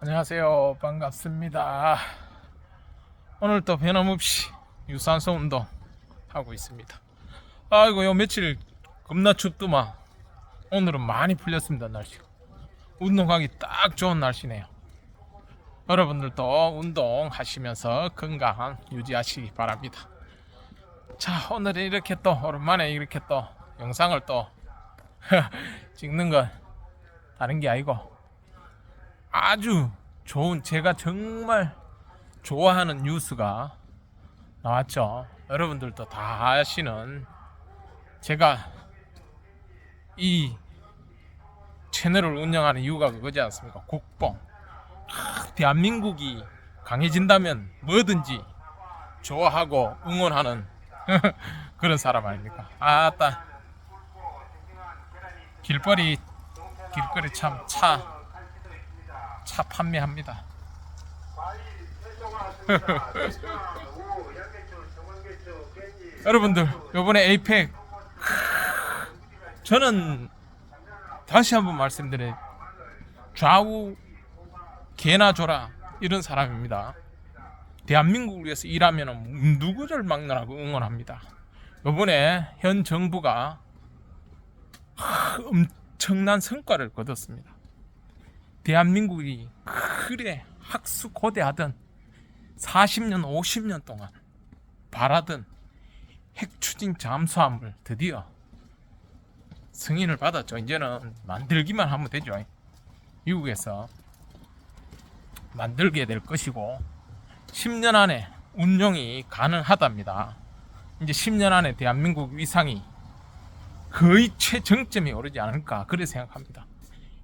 안녕하세요. 반갑습니다. 오늘 또 변함없이 유산소 운동 하고 있습니다. 아이고, 요 며칠 겁나 춥더만 오늘은 많이 풀렸습니다, 날씨가. 운동하기 딱 좋은 날씨네요. 여러분들도 운동하시면서 건강 유지하시기 바랍니다. 자, 오늘은 이렇게 또 오랜만에 이렇게 또 영상을 또 찍는 건 다른 게 아니고 아주 좋은 제가 정말 좋아하는 뉴스가 나왔죠. 여러분들도 다 아시는 제가 이 채널을 운영하는 이유가 그거지 않습니까? 국뽕. 하, 대한민국이 강해진다면 뭐든지 좋아하고 응원하는 그런 사람 아닙니까? 아따 길거리 길거리 참 차 차 판매합니다. 여러분들 요번에 에이펙 저는 다시 한번 말씀드려 좌우 개나 줘라 이런 사람입니다. 대한민국을 위해서 일하면 누구를 막론하고 응원합니다. 요번에 현 정부가 하, 엄청난 성과를 거뒀습니다. 대한민국이 그래 학수 고대하던 40년 50년 동안 바라던 핵 추진 잠수함을 드디어 승인을 받았죠. 이제는 만들기만 하면 되죠. 미국에서 만들게 될 것이고 10년 안에 운용이 가능하답니다. 이제 10년 안에 대한민국 위상이 거의 최정점에 오르지 않을까 그렇게 생각합니다.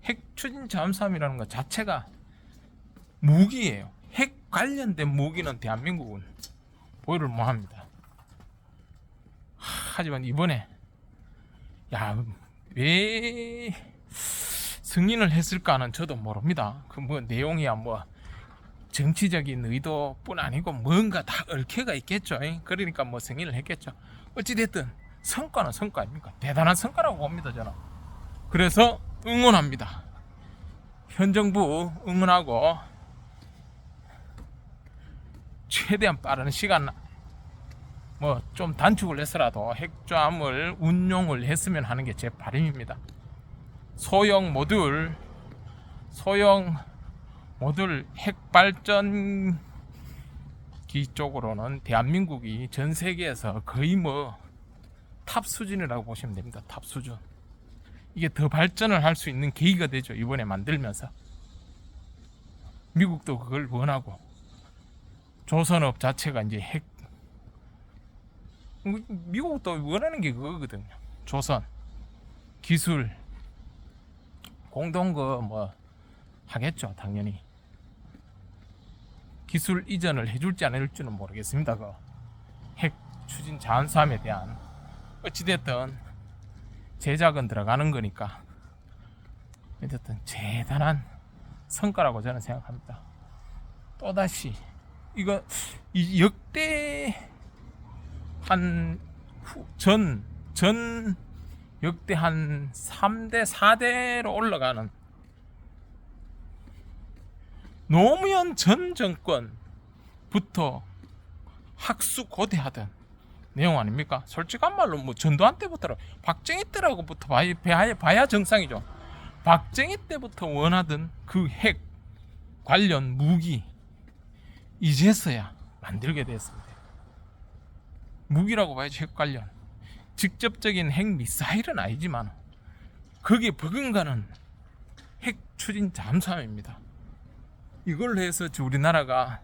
핵 추진 잠수함이라는 것 자체가 무기예요. 핵 관련된 무기는 대한민국은 보유를 못합니다. 하지만 이번에 야왜 승인을 했을까는 저도 모릅니다. 그 뭐 내용이야 뭐 정치적인 의도뿐 아니고 뭔가 다 얽혀가 있겠죠. 그러니까 뭐 승인을 했겠죠. 어찌됐든 성과는 성과 아닙니까? 대단한 성과라고 봅니다 저는. 그래서 응원합니다. 현 정부 응원하고 최대한 빠른 시간 뭐 좀 단축을 해서라도 핵잠을 운용을 했으면 하는 게 제 바람입니다. 소형 모듈 소형 모듈 핵 발전기 쪽으로는 대한민국이 전 세계에서 거의 뭐 탑 수준이라고 보시면 됩니다. 탑 수준. 이게 더 발전을 할 수 있는 계기가 되죠. 이번에 만들면서. 미국도 그걸 원하고 조선업 자체가 이제 핵 미국도 원하는 게 그거거든요. 조선 기술 공동 그뭐 하겠죠, 당연히. 기술 이전을 해줄지 안 해줄지는 모르겠습니다. 그 핵 추진 잠수함에 대한 어찌됐든 제작은 들어가는 거니까 어쨌든 대단한 성과라고 저는 생각합니다. 또다시 이거 이 역대 한 전 전 역대 한 3대 4대로 올라가는 노무현 전 정권부터 학수 고대하던 내용 아닙니까? 솔직한 말로 뭐 전두환 때부터 박정희 때라고부터 봐야, 봐야, 정상이죠. 박정희 때부터 원하던 그 핵 관련 무기 이제서야 만들게 됐습니다. 무기라고 봐야지 핵 관련 직접적인 핵 미사일은 아니지만 거기에 버금가는 핵 추진 잠수함입니다. 이걸로 해서 우리나라가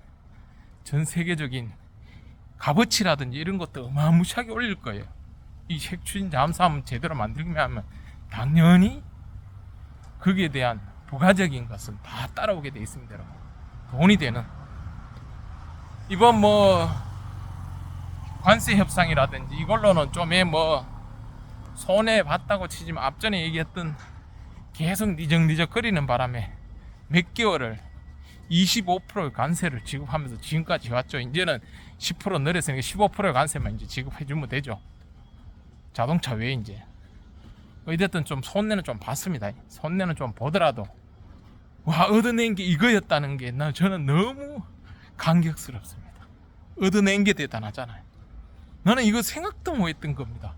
전 세계적인 값어치라든지 이런 것도 어마무시하게 올릴 거예요. 이 핵 추진 잠수함 제대로 만들기만 하면 당연히 거기에 대한 부가적인 것은 다 따라오게 돼 있습니다. 여러분. 돈이 되는 이번 뭐 관세 협상이라든지 이걸로는 좀뭐 손해 봤다고 치지만 앞전에 얘기했던 계속 니적니적 거리는 바람에 몇 개월을 25%의 관세를 지급하면서 지금까지 왔죠. 이제는 10% 늘었으니까 15%의 관세만 이제 지급해주면 되죠. 자동차 외에 이제 어쨌든 좀 손해는 좀 봤습니다. 손해는 좀 보더라도 와 얻어낸 게 이거였다는 게 나 저는 너무 감격스럽습니다. 얻어낸 게 대단하잖아요. 나는 이거 생각도 못 했던 겁니다.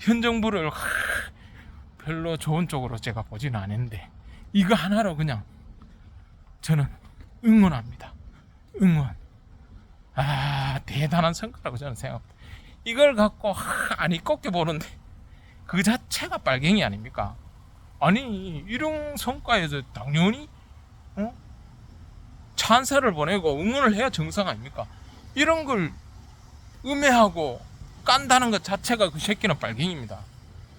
현 정부를 하, 별로 좋은 쪽으로 제가 보지는 않았는데 이거 하나로 그냥 저는 응원합니다. 응원. 아 대단한 성과라고 저는 생각합니다. 이걸 갖고 하, 아니 꺾여 보는데 그 자체가 빨갱이 아닙니까? 아니 이런 성과에서 당연히 어? 찬사를 보내고 응원을 해야 정상 아닙니까? 이런 걸 음해하고 깐다는 것 자체가 그 새끼는 빨갱이입니다.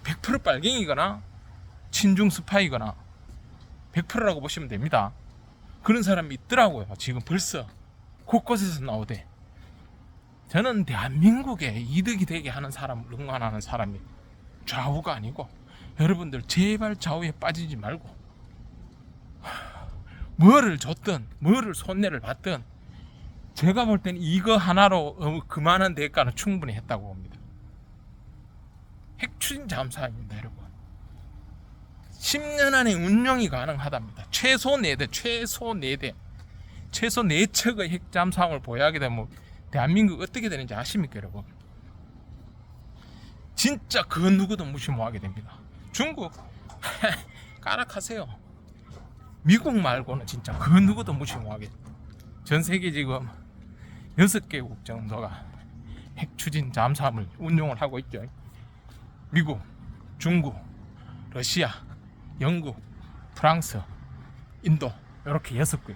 100% 빨갱이거나 친중 스파이거나 100%라고 보시면 됩니다. 그런 사람이 있더라고요. 지금 벌써 곳곳에서 나오대. 저는 대한민국에 이득이 되게 하는 사람을 응원하는 사람이 좌우가 아니고 여러분들 제발 좌우에 빠지지 말고 뭐를 줬든 뭐를 손해를 받든 제가 볼 때는 이거 하나로 어, 그만한 대가는 충분히 했다고 봅니다. 핵추진 잠수함입니다, 여러분. 10년 안에 운영이 가능하답니다. 최소 4대, 최소 4대, 최소 4척의 핵 잠수함을 보유하게 되면 대한민국 어떻게 되는지 아십니까, 여러분? 진짜 그 누구도 무시 못하게 됩니다. 중국 까락하세요. 미국 말고는 진짜 그 누구도 무시 못하게. 전 세계 지금 여섯 개국 정도가 핵 추진 잠수함을 운용을 하고 있죠. 미국, 중국, 러시아, 영국, 프랑스, 인도 이렇게 여섯 개.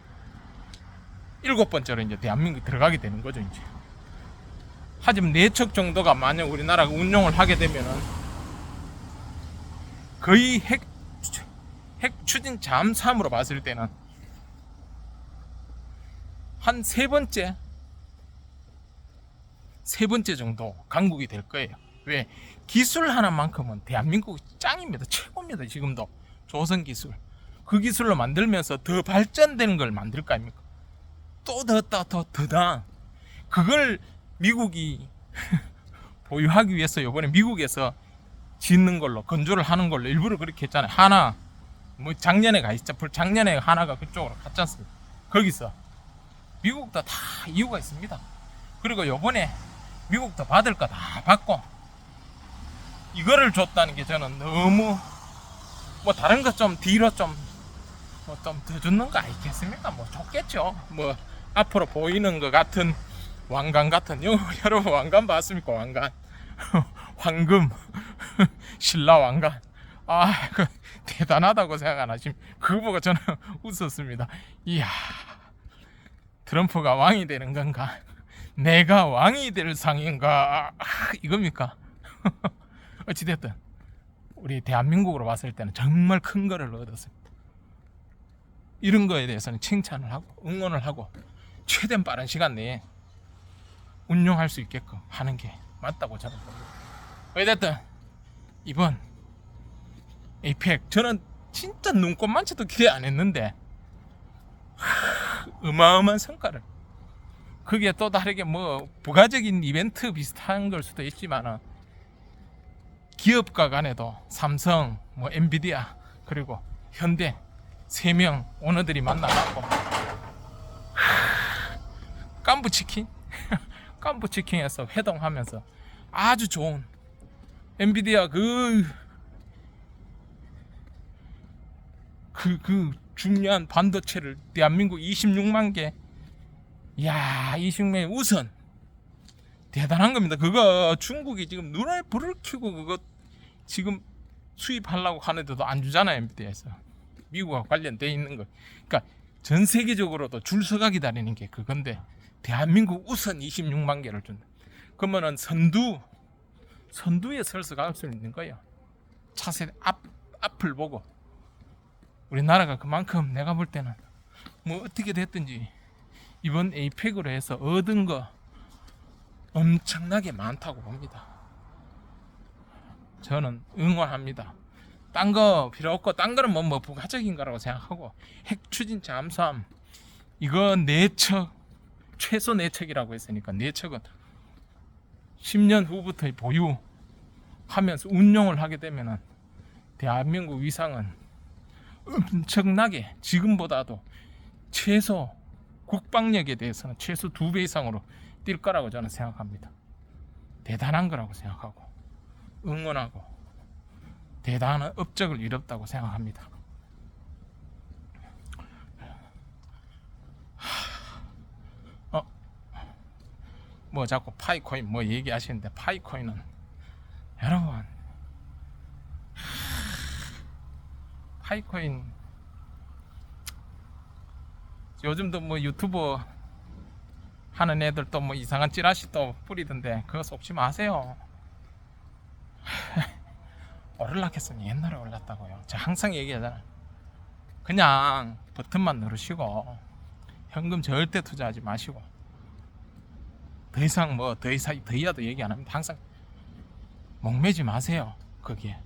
일곱 번째로 이제 대한민국이 들어가게 되는 거죠 이제. 하지만 네척 정도가 만약 우리나라가 운용을 하게 되면은 거의 핵, 핵 추진 잠수함으로 봤을 때는 한 세 번째 세 번째 정도 강국이 될 거예요. 왜 기술 하나만큼은 대한민국 짱입니다. 최고입니다. 지금도 조선 기술 그 기술로 만들면서 더 발전되는 걸 만들 거 아닙니까? 또 더 더 더 더다 그걸 미국이 보유하기 위해서 이번에 미국에서 짓는 걸로 건조를 하는 걸로 일부러 그렇게 했잖아요. 하나 뭐 작년에 가 있죠. 작년에 하나가 그쪽으로 갔지 않습니까? 거기서 미국도 다 이유가 있습니다. 그리고 요번에 미국도 받을 거 다 받고 이거를 줬다는 게 저는 너무 뭐 다른 거 좀 뒤로 좀 뭐 좀 더 주는 거 아니겠습니까? 뭐 좋겠죠. 뭐 앞으로 보이는 것 같은 왕관 같은 요, 여러분 왕관 봤습니까? 왕관 황금 신라 왕관 아 그, 대단하다고 생각 안 하시면 그거 보고 저는 웃었습니다. 이야 트럼프가 왕이 되는 건가? 내가 왕이 될 상인가? 아, 이겁니까? 어찌됐든 우리 대한민국으로 봤을 때는 정말 큰 거를 얻었습니다. 이런 거에 대해서는 칭찬을 하고 응원을 하고 최대한 빠른 시간 내에 운용할 수 있게끔 하는 게 맞다고 저는 봅니다. 어쨌든 이번 에이펙 저는 진짜 눈꽃만치도 기대 안 했는데 하, 어마어마한 성과를 그게 또 다르게 뭐 부가적인 이벤트 비슷한 걸 수도 있지만은 기업가 간에도 삼성, 뭐 엔비디아 그리고 현대 세 명 오너들이 만나갖고 깐부 치킨, 깐부 치킨에서 회동하면서 아주 좋은 엔비디아 그 그, 그 중요한 반도체를 대한민국 26만 개, 야 26만 우선. 대단한 겁니다. 그거 중국이 지금 눈에 불을 켜고 그거 지금 수입하려고 하는데도 안 주잖아요, 엔비디아에서. 미국과 관련돼 있는 거. 그러니까 전 세계적으로도 줄 서가 기다리는 게 그건데 대한민국 우선 26만 개를 준다. 그러면은 선두 선두에 설서 갈수 있는 거예요. 차세 앞 앞을 보고 우리나라가 그만큼 내가 볼 때는 뭐 어떻게 됐든지 이번 에이펙으로 해서 얻은 거 엄청나게 많다고 봅니다. 저는 응원합니다. 딴 거 필요 없고 딴 거는 뭐, 뭐 부가적인 거라고 생각하고 핵 추진 잠수함 이거 네척 최소 네척이라고 했으니까 네척은 10년 후부터 보유하면서 운용을 하게 되면은 대한민국 위상은 엄청나게 지금보다도 최소 국방력에 대해서는 최소 두 배 이상으로 뛸 거라고 저는 생각합니다. 대단한 거라고 생각하고 응원하고 대단한 업적을 이뤘다고 생각합니다. 어, 뭐 자꾸 파이코인 뭐 얘기하시는데 파이코인은 여러분 파이코인 요즘도 뭐 유튜버 하는 애들 또 뭐 이상한 찌라시 또 뿌리던데 그거 속지 마세요. 오르락했으면 옛날에 올랐다고요. 제가 항상 얘기하잖아요. 그냥 버튼만 누르시고 현금 절대 투자하지 마시고 더 이상 뭐 더 이상 더 이하도 얘기 안 합니다. 항상 목매지 마세요. 거기에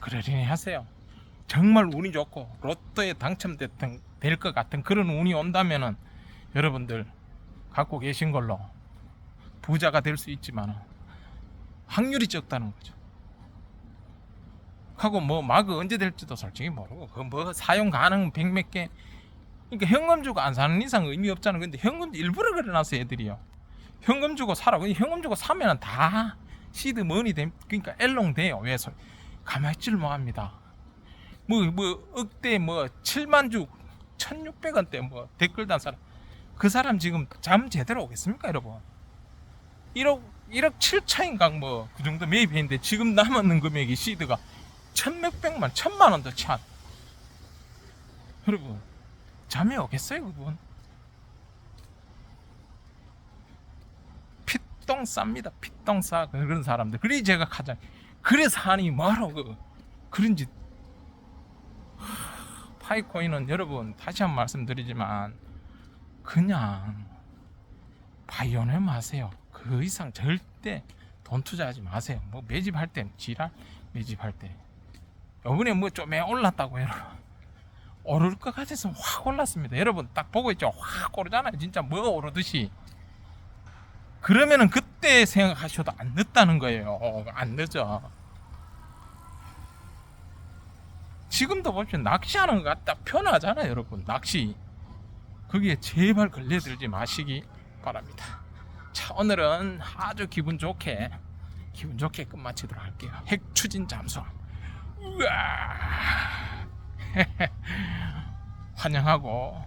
그러려니 하세요. 정말 운이 좋고 로또에 당첨됐던 될 것 같은 그런 운이 온다면은 여러분들 갖고 계신 걸로 부자가 될 수 있지만 확률이 적다는 거죠. 하고 뭐 마그 언제 될지도 솔직히 모르고 그뭐 사용 가능 백몇 개 그러니까 현금 주고 안 사는 이상 의미 없잖아. 근데 현금 일부러 그래놨어 애들이요. 현금 주고 사라. 근데 현금 주고 사면은 다 시드 머니 됨 그러니까 엘롱 돼요. 왜 소? 가만히 있지를 못합니다. 뭐 뭐 억대 뭐 7만 주 1,600원대 뭐 댓글 단 사람 그 사람 지금 잠 제대로 오겠습니까, 여러분? 1억 1억 7천인가 뭐 그 정도 매입했는데 지금 남았는 금액이 시드가 천몇백만 천만 원도 차. 여러분 잠이 오겠어요, 그분? 핏똥 쌉니다, 핏똥 싸 그런 사람들. 그래 제가 가장 그래서 하니 뭐하러 그 그런지 파이코인은 여러분 다시 한번 말씀드리지만 그냥 바이오네 마세요. 그 이상 절대 돈 투자하지 마세요. 뭐 매집할 땐 지랄 매집할 때 요번에 뭐좀 올랐다고 해라. 오를 것 같아서 확 올랐습니다. 여러분 딱 보고 있죠. 확 오르잖아요. 진짜 뭐가 오르듯이. 그러면은 그때 생각하셔도 안 늦다는 거예요. 안 늦어. 지금도 보시면 낚시하는 것 같다 편하잖아요, 여러분. 낚시. 거기에 제발 걸려들지 마시기 바랍니다. 자, 오늘은 아주 기분 좋게 기분 좋게 끝마치도록 할게요. 핵 추진 잠수함. 우와! 환영하고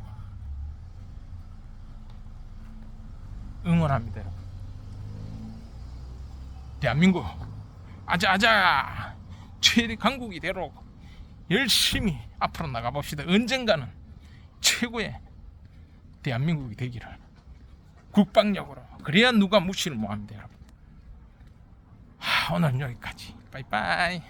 응원합니다, 여러분. 대한민국 아자아자 최대 강국이 되도록 열심히 앞으로 나가봅시다. 언젠가는 최고의 대한민국이 되기를 국방력으로 그래야 누가 무시를 못합니다 여러분 하, 오늘은 여기까지 빠이빠이